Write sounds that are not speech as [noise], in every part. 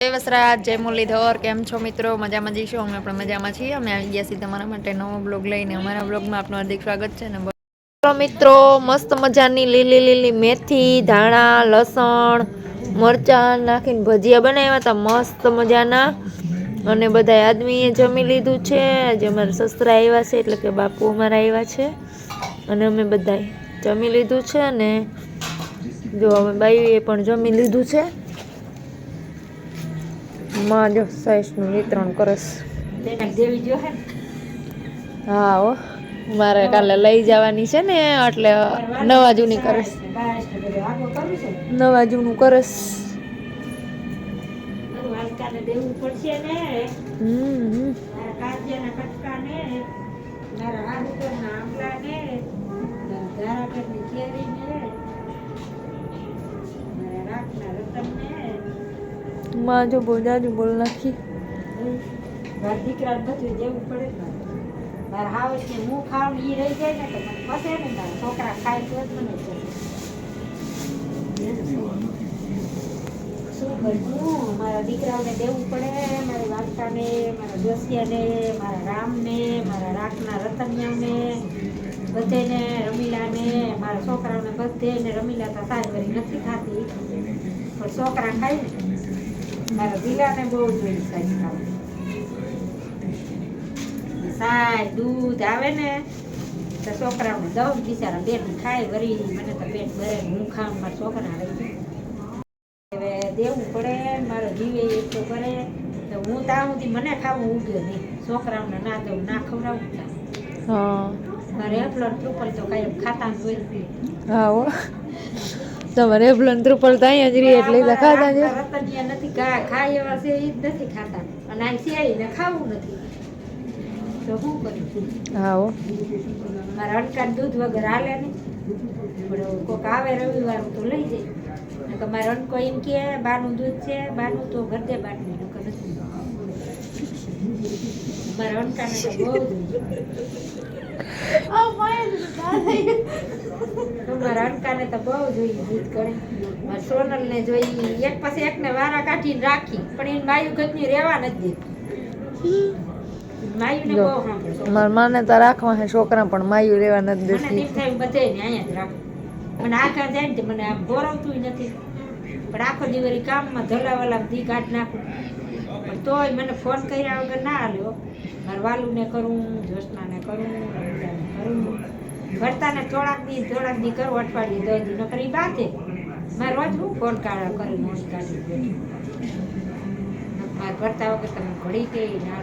જય વસરાજ જય મુરલીધર, કેમ છો મિત્રો? મજામાં જઈશું અમે પણ મજામાં છીએ. અમે આવી ગયા છીએ તમારા માટે નવો બ્લોગ લઈને. અમારા બ્લોગમાં આપનું હાર્દિક સ્વાગત છે ને. બોલો મિત્રો, મસ્ત મજાની લીલી લીલી મેથી, ધાણા, લસણ, મરચાં નાખીને ભજીયા બનાવ્યા હતા. મસ્ત મજાના. અને બધા આદમીએ જમી લીધું છે. આજે અમારા સસરા આવ્યા છે, એટલે કે બાપુ અમારા આવ્યા છે. અને અમે બધાએ જમી લીધું છે અને જો અમે બાઈએ પણ જમી લીધું છે. માં જો સાઈઝનું વિતરણ કરસ. હા હો, મારે કાલે લઈ જવાની છે ને, એટલે નવા જૂની કરસ. નવા જૂનું કરસ. હમ. માં જો બહુ જાજુ બોલ નાખી. મારા દીકરાને બધું દેવું પડે ને મારે. મારા હાવસ ને હું ખાવ ઈ રહી જાય ને તો પસે ને મારા છોકરા ખાય તો જ મને શું કરવું મારા દીકરાને દેવું પડે મારી વાલકાને મારા દોસ્તિયાને મારા રામને મારા રાખના રતન્યાને બધેને રમીલાને મારા છોકરાઓને બધેને રમીલા તો સારી નથી ખાતી પણ છોકરા ખાય ને. મારા જીલાને બહુ જોઈએ સાહેબ ખાવા. દૂધ આવે ને તો છોકરાઓને દઉં બિચારા પેટ ખાય વરી મને તો પેટ ભરે હું ખાઉં મારા છોકરા રહી હવે દેવું પડે મારો જીવે તો કરે તો હું સુધી મને ખાવું ઉગ્યો નહીં. છોકરાઓને ના દઉં ના ખવડાવું મારે એપલો ટ્રુપલ તો કાંઈ ખાતા જ હોય હો. તમારે બ્લંતર ત્રુપલ તો અહીંયા જ રહી એટલે એ તો ખાતા છે નથી ખાય એવા છે એ જ નથી ખાતા. અને આ ને ખાવું નથી. તો શું કરું? હા મારા અટકાને દૂધ વગર હાલે નહીં. પણ કોક આવે રવિવાર તો લઈ જાય. નકર મારો અનકો એમ કે બાનું દૂધ છે બાનું તો ઘરે બાટલું નથી. મારા અટકાને બહુ મારા અનકાને તો બહુ જોઈએ દૂધ કરે મારા સોનલને એક પછી એકને વારા કાઢીને રાખી. પણ એને માયુ ગતની રહેવા નથી દેતી. મારા માને તો રાખવા છોકરા પણ માયુ રહેવા નથી મને દેતી. તેમ થાય બધે અહીંયા જ રાખું. મને આખા જાય ને મને આમ બોરવતું નથી. પણ આખો દિવસ કામમાં ધલાવાલા દી કાઢ નાખું. પણ તોય મને ફોન કર્યા વગર ના હાલ્યો. મારા વાલુને કરું જોશનાને કરું ભરતાને થોડાક દી થોડાક દી કરું, અઠવાડિયે દસ દી. નકર ઈ બાતે મારે રોજ હું ફોન કાઢા કરી નોંધ કાઢી મારે ભરતા વગર તમે ઘડી કે ના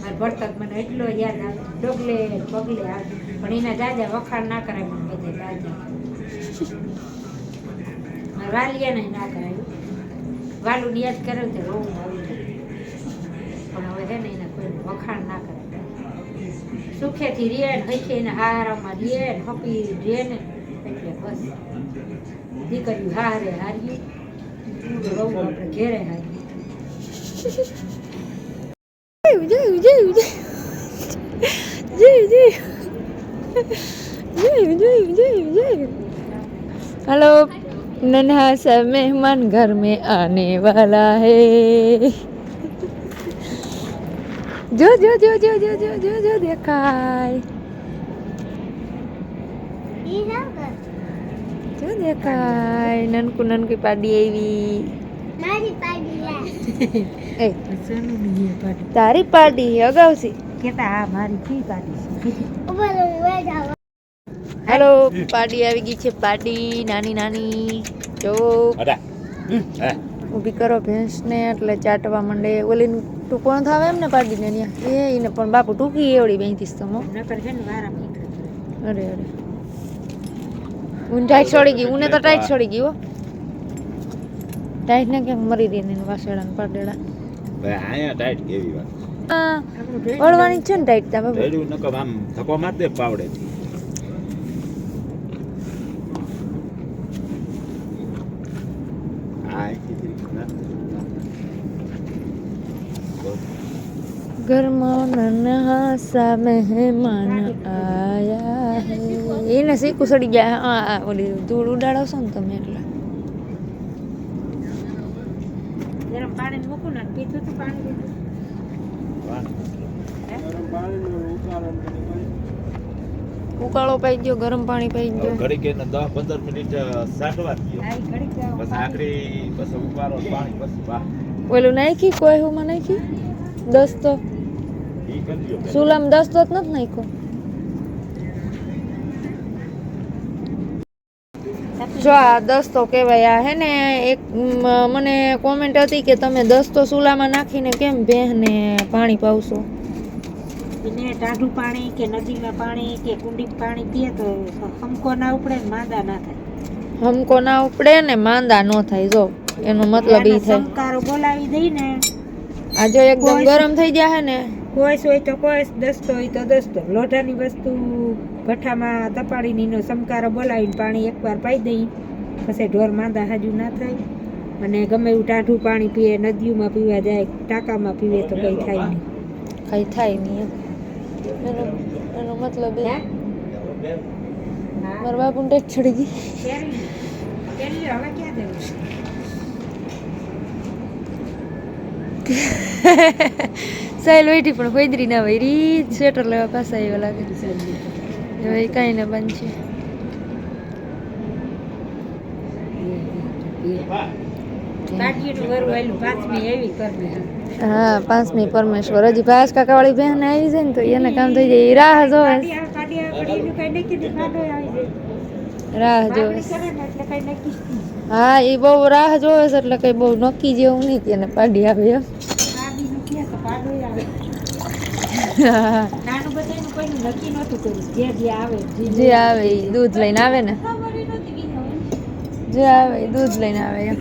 મારે ભરતા મને એટલો યાદ આવે, ડોગલે પગલે આવે. પણ એના જાજા વખાણ ના કરાય મને બધે દાદા વાલિયાને ના કરાયું. વાલુને યાદ કરે તો રોવું આવી. જાય. પણ હવે છે ને એના કોઈ વખાણ ના કરે સુખેથી રે ને હખે ને હારામાં રે ને હપી રે એટલે બસ. દીકરી હારે હારી ઘેરે હારી જોયું જોયું જોયું જોયું જોયું જોયું જોયું हेलो नन्हा જો જો જો જો જો જો જો જો દેખાય. જો દેખાય. નનકુ નનકી પાડી આવી. મારી પાડી [laughs] એ. તારી પાડી અગાઉથી. કેતા આ મારી કી પાડી હેલો પાડી આવી ગઈ છે પાડી નાની નાની. જો. ઊભી કરો ભેંસને એટલે ચાટવા માંડે. ઓલીનું ટૂંકો થાવે એમ ને પાડીને ત્યાં. એ એને પણ બાપુ ટૂંકી એવડી બેંતીસ તમો નકર છે ને વારા નીકળે અરે અરે. ઊન ટાઈટ છોડી ગઈ ઊને તો ટાઈટ છોડી ગઈ હો. ટાઈટ ને કેમ મરી રહી ને વાસેડા ને પાડેડા ભાઈ આયા ટાઈટ કેવી વાત. છે ને ટાઈટ તા બાપુ. રેડ્યું આમ ધક્કો માર દે પાવડે ઘરમાં નન્હા સા મહેમાન આયા હે. એને શીખું સડી ગયા. હા ઓલી ધૂળ ઉડાડો ને તમે એટલે. ઉકાળો પાઈ ગયો ગરમ પાણી પાઈ ગયો ઘડીક એને દસ પંદર મિનિટ સાટવા ગયો બસ આખરી બસ ઉકાળો પાણી બસ વાહ પેલું નાખી કોઈ હું નાખી? દસ તો. સુલામ દસ્તો જ નથી નાખ્યો જો આ દસ્તો કહેવાય આ હે ને એક મને કોમેન્ટ હતી કે તમે દસ્તો સુલામાં નાખીને કેમ બેહને પાણી પાવશો એને ટાઢું પાણી કે નદીમાં પાણી કે કુંડી પાણી પીએ તો હમકો ના ઉપડે ને માંદા ના થાય. હમકો ના ઉપડે ને માંદા ન થાય જો. એનો મતલબ ઈ થાય. સંકારો બોલાવી દઈ ને આ જો એકદમ ગરમ થઈ ગયા હે ને. કોઈસ હોય તો કોઈસ દસ્તો હોય તો દસ્તો. લોઢાની વસ્તુ ભઠ્ઠામાં તપાડીને સમકારો બોલાવીને પાણી એકવાર પાઈ દઈ. પછી ઢોર માંદા હાજુ ના થાય. અને ગમે એવું ટાઢું પાણી પીએ નદીઓમાં પીવા જાય ટાંકામાં પીવે તો કંઈ થાય નહીં. કંઈ થાય નહીં એનો એનો મતલબ એ. મારા બાપુને ટેક ચડી ગઈ. હવે ક્યાં [laughs] જવું વૈઠી પણ ખોદરી ના હોય રીત સ્વેટર લેવા પાછા આવ્યો લાગે. હવે કાંઈ ના બંધ છે હા, પાંચમી પરમેશ્વર. હજી ભાસ કાકાવાળી બહેન આવી જાય ને તો એને કામ થઈ જાય. રાહ જોવે. રાહ જોવે. હા, એ બહુ રાહ જોવે છે એટલે કઈ બહુ નક્કી જેવું નહીં કે પાડી આવે એમ કાઢીનું કહે તો કાઢો આવે હા, નાનું બધાનું કોઈનું નક્કી નહોતું કર્યું. જે જે આવે જે આવે એ દૂધ લઈને આવે ને? જે આવે એ દૂધ લઈને આવે એમ.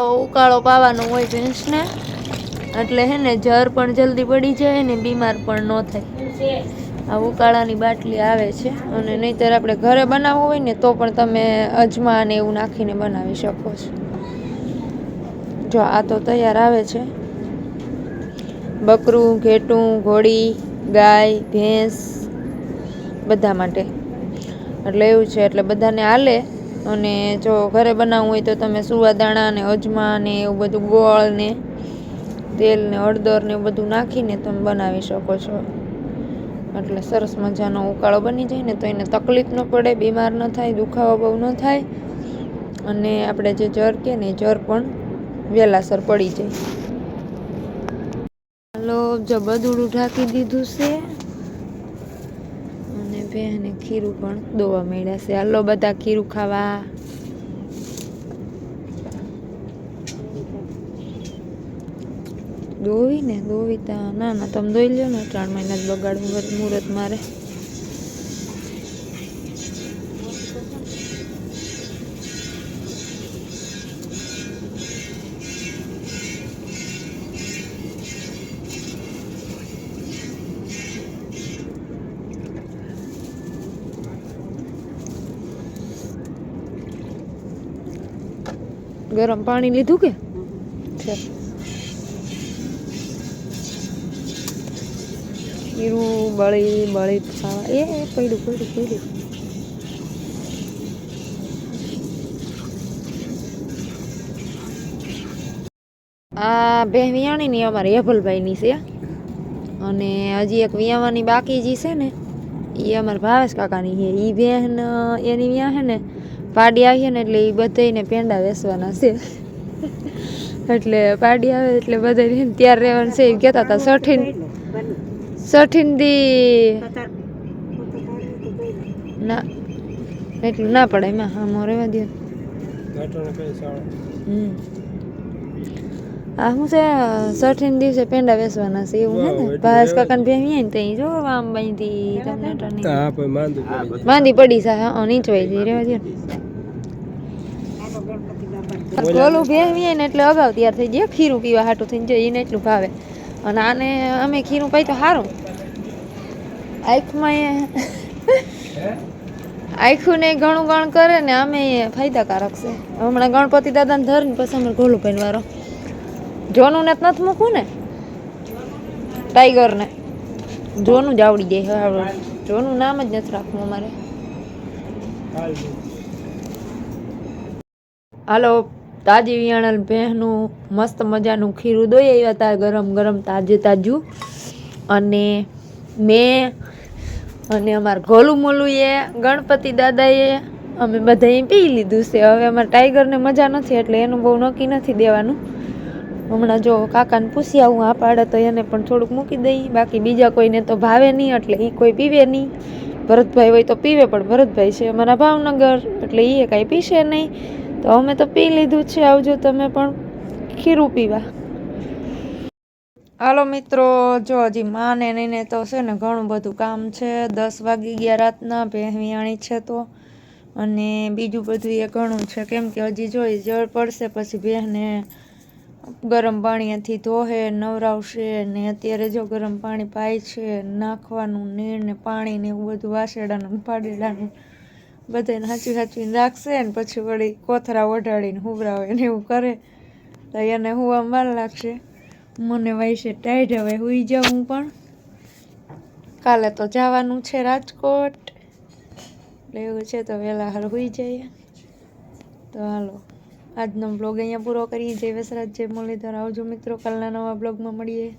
ઉકાળો પાવાનો હોય ભેંસને એટલે હે ને જર પણ જલ્દી પડી જાય ને બીમાર પણ ન થાય. આ ઉકાળાની બાટલી આવે છે અને નહીંતર આપણે ઘરે બનાવવું હોય ને તો પણ તમે અજમા ને એવું નાખીને બનાવી શકો છો. જો આ તો તૈયાર આવે છે. બકરું, ઘેટું, ઘોડી, ગાય, ભેંસ બધા માટે. એટલે એવું છે, એટલે બધાને હાલે. અને જો ઘરે બનાવવું હોય તો તમે સુવાદાણા ને અજમા ને એવું બધું ગોળ ને તેલ ને હળદર ને બધું નાખીને તમે બનાવી શકો છો. એટલે સરસ મજાનો ઉકાળો બની જાય ને તો એને તકલીફ ન પડે, બીમાર ન થાય, દુખાવો બહુ ન થાય. અને આપણે જે જર કે ને જર પણ વહેલાસર પડી જાય. હાલો જો બધું ઢાંકી દીધું છે. અને બેને ખીરું પણ દોવા મળ્યા છે. હાલો, બધા ખીરું ખાવા. દોવી ને દોવી તા ના ના, તમે દોઈ લ્યો ને ત્રણ મહિના જ બગાડવું મુહૂર્ત મારે. ગરમ પાણી લીધું કે? ખીરું બળી બળી ખાવા. એ પડ્યું પડ્યું પડ્યું. આ બે વિયાણીની અમારે હેભલભાઈની છે. અને હજી એક વિયાવાની બાકી જે છે ને એ અમારા ભાવેશ કાકાની છે. એ બહેન એની વ્યા છે ને પાડી આવીએ ને એટલે એ બધાને પેંડા વેસવાના છે. એટલે પાડી આવે એટલે બધા ત્યાર રહેવાનું છે. એ કહેતા હતા સઠીન. સઠીન દી ના એટલું ના પડે એમાં હા મોરે દે હમ. આ શું છે સઠીન દિવસે પેંડા વેસવાના છે એવું હે ને? ભાસ કાકાને ભેમી ને ત્યાં જો આમ બાંધી તમને હા. માંદી પડી છે હા નીચવાઈ જઈ રહેવા દે ઓલું ભેમી ને એટલે અગાઉ તૈયાર થઈ જાય ખીરું પીવા હાટું થઈને જાય એને એટલું ભાવે. અને આને અમે ખીરું પાઈ તો સારું આંખમાં આખું ને ઘણું ગણ કરે ને અમે ફાયદાકારક છે. હમણાં ગણપતિ દાદાને ધર ને પછી અમે ગોલું પહેરવારો જોનું ને નથી મૂકવું ને? ટાઈગર ને જોનું જ આવડી જાય. જોનું નામ જ નથી રાખવું અમારે. હાલો. તાજી વિયાણલ ભેહનું મસ્ત મજાનું ખીરું દોઈ આવ્યા હતા ગરમ ગરમ તાજે તાજું. અને મેં અને અમારા ગોલું મોલું એ ગણપતિ દાદાએ અમે બધાએ પી લીધું છે. હવે અમારા ટાઈગરને મજા નથી, એટલે એનું બહુ નક્કી નથી દેવાનું. હમણાં જો કાકાને પૂછી આવું આ પાડે તો એને પણ થોડુંક મૂકી દઈ. બાકી બીજા કોઈને તો ભાવે નહીં, એટલે એ કોઈ પીવે નહીં. ભરતભાઈ હોય તો પીવે, પણ ભરતભાઈ છે અમારા ભાવનગર, એટલે એ કાંઈ પીશે નહીં. તો અમે તો પી લીધું છે, આવજો તમે પણ ખીરું પીવા. હાલો મિત્રો, જો હજી માને ને તો છે ને ઘણું બધું કામ છે. દસ વાગી ગયા રાતના ભેહવિયાણી છે તો. અને બીજું બધું એ ઘણું છે. કેમ કે હજી જોઈ જળ પડશે, પછી ભેહને ગરમ પાણીથી ધોહે, નવરાવશે ને અત્યારે જો ગરમ પાણી પાય છે, નાખવાનું નીર ને પાણી ને એવું બધું વાસેડાનું ને પાડેડાનું બધાને હાચવી હાચવીને રાખશે ને પછી વળી કોથરા ઓઢાડીને હુવરાવે ને એવું કરે. તો એને હુવા માર લાગશે. મને વાયસે ટાઈટ હવે હુઈ જાઉં હું પણ. કાલે તો જવાનું છે રાજકોટ. એટલે એવું છે તો વહેલા હાલ હુઈ જઈએ. તો હાલો, આજનો બ્લોગ અહીંયા પૂરો કરીએ. જય વસરાજ, જય મુરલીધર. આવજો મિત્રો, કાલના નવા બ્લોગમાં મળીએ.